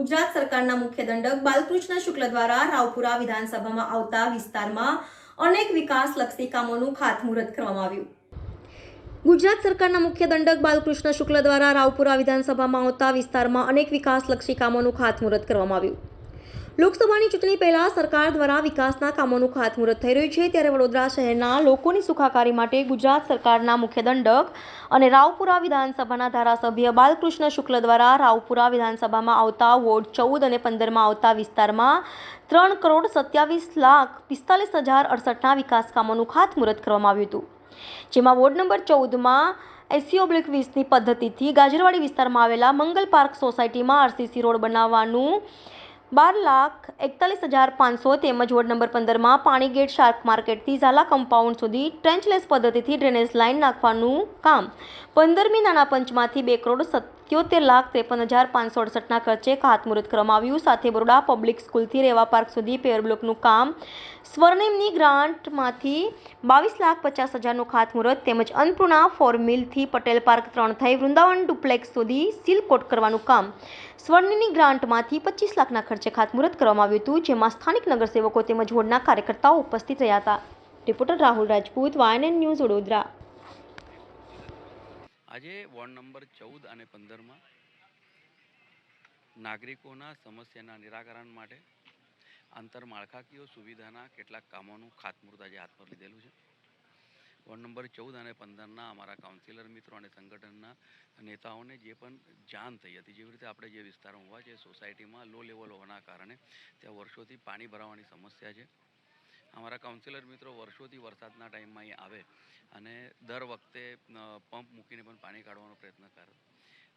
ગુજરાત સરકારના મુખ્ય દંડક બાલકૃષ્ણ શુક્લ દ્વારા રાવપુરા વિધાનસભામાં આવતા વિસ્તારમાં અનેક વિકાસલક્ષી કામોનું ખાતમુહૂર્ત કરવામાં આવ્યું. ગુજરાત સરકારના મુખ્ય દંડક બાલકૃષ્ણ શુક્લ દ્વારા રાવપુરા વિધાનસભામાં આવતા વિસ્તારમાં અનેક વિકાસલક્ષી કામોનું ખાતમુહૂર્ત કરવામાં આવ્યું. લોકસભાની ચૂંટણી પહેલા સરકાર દ્વારા વિકાસના કામોનું ખાતમુહૂર્ત થઈ રહ્યું છે. ત્યારે વડોદરા શહેરના લોકોની સુખાકારી માટે ગુજરાત સરકારના મુખ્ય દંડક અને રાવપુરા વિધાનસભાના ધારાસભ્ય બાલકૃષ્ણ શુક્લ દ્વારા રાવપુરા વિધાનસભામાં આવતા વોર્ડ ચૌદ અને પંદરમાં આવતા વિસ્તારમાં ત્રણ કરોડ સત્યાવીસ લાખ પિસ્તાલીસ હજાર અડસઠના વિકાસ કામોનું ખાતમુહૂર્ત કરવામાં આવ્યું હતું. જેમાં વોર્ડ નંબર ચૌદમાં એસી ઓબ્લિક વીસની પદ્ધતિથી ગાજરવાડી વિસ્તારમાં આવેલા મંગલ પાર્ક સોસાયટીમાં આરસીસી રોડ બનાવવાનું બાર લાખ એકતાલીસ હજાર પાંચસો તેમજ વોર્ડ નંબર પંદરમાં પાણીગેટ શાર્ક માર્કેટથી ઝાલા કમ્પાઉન્ડ સુધી ટ્રેન્ચલેસ પદ્ધતિથી ડ્રેનેજ લાઇન નાખવાનું કામ. પંદરમી નાણાં પંચમાંથી બે કરોડ સત્યોતેર લાખ ત્રેપન હજાર પાંચસો અડસઠના ખર્ચે ખાતમુહૂર્ત કરવામાં આવ્યું સાથે બરોડા પબ્લિક સ્કૂલથી રેવા પાર્ક સુધી પેવર બ્લોકનું કામ. સ્વર્ણિમની ગ્રાન્ટમાંથી બાવીસ લાખ પચાસ હજારનું ખાતમુહૂર્ત તેમજ અન્નપૂર્ણા ફોર મિલથી પટેલ પાર્ક ત્રણ થઈ વૃંદાવન ડુપ્લેક્સ સુધી સીલ કોટ કરવાનું કામ. સ્વર્ણિમની ગ્રાન્ટમાંથી પચીસ લાખના ખર્ચે ખાતમુહૂર્ત કરવામાં આવ્યું હતું, જેમાં સ્થાનિક નગરસેવકો તેમજ વોર્ડના કાર્યકર્તાઓ ઉપસ્થિત રહ્યા હતા. Reporter Rahul Rajput YNN news Vadodara. આજે વોર્ડ નંબર ચૌદ અને પંદરમાં નાગરિકોના સમસ્યાના નિરાકરણ માટે આંતરમાળખાકીય સુવિધાના કેટલાક કામોનું ખાતમુહૂર્ત આજે હાથ પર લીધેલું છે. વોર્ડ નંબર ચૌદ અને પંદરના અમારા કાઉન્સિલર મિત્રો અને સંગઠનના નેતાઓને જે પણ જાણ થઈ હતી, જેવી રીતે આપણે જે વિસ્તારમાં હોવા છે સોસાયટીમાં લો લેવલ હોવાના કારણે ત્યાં વર્ષોથી પાણી ભરાવાની સમસ્યા છે. અમારા કાઉન્સિલર મિત્રો વર્ષોથી વરસાદના ટાઈમમાં અહીં આવે અને દર વખતે પંપ મૂકીને પણ પાણી કાઢવાનો પ્રયત્ન કરે.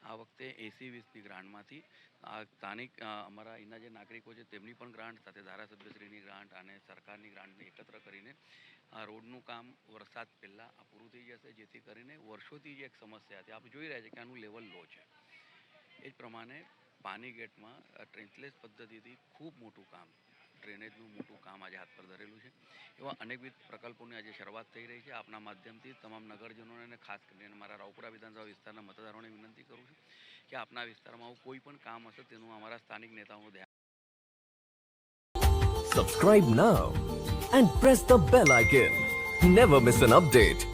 આ વખતે એસી વીસની ગ્રાન્ટમાંથી, આ સ્થાનિક અમારા અહીંના જે નાગરિકો છે તેમની પણ ગ્રાન્ટ, સાથે ધારાસભ્યશ્રીની ગ્રાન્ટ અને સરકારની ગ્રાન્ટને એકત્ર કરીને, આ રોડનું કામ વરસાદ પહેલાં આ પૂરું થઈ જશે, જેથી કરીને વર્ષોથી જે એક સમસ્યા હતી આપણે જોઈ રહ્યા છે કે આનું લેવલ લો છે. એ જ પ્રમાણે પાની ગેટમાં ટ્રેન્સલેસ પદ્ધતિથી ખૂબ મોટું કામ ડ્રેનેજનું મોટું કામ આજે હાથ પર ધરેલું છે. એવા અનેકવિધ પ્રકલ્પોની આજે શરૂઆત થઈ રહી છે. આપના માધ્યમથી તમામ નગરજનોને અને ખાસ કરીને મારા રાવપુરા વિધાનસભા વિસ્તારના મતદારોને વિનંતી કરું છું કે આપના વિસ્તારમાં આવું કોઈ પણ કામ હશે તેનું અમારા સ્થાનિક નેતાઓનું ધ્યાન subscribe now and press the bell icon never miss an update.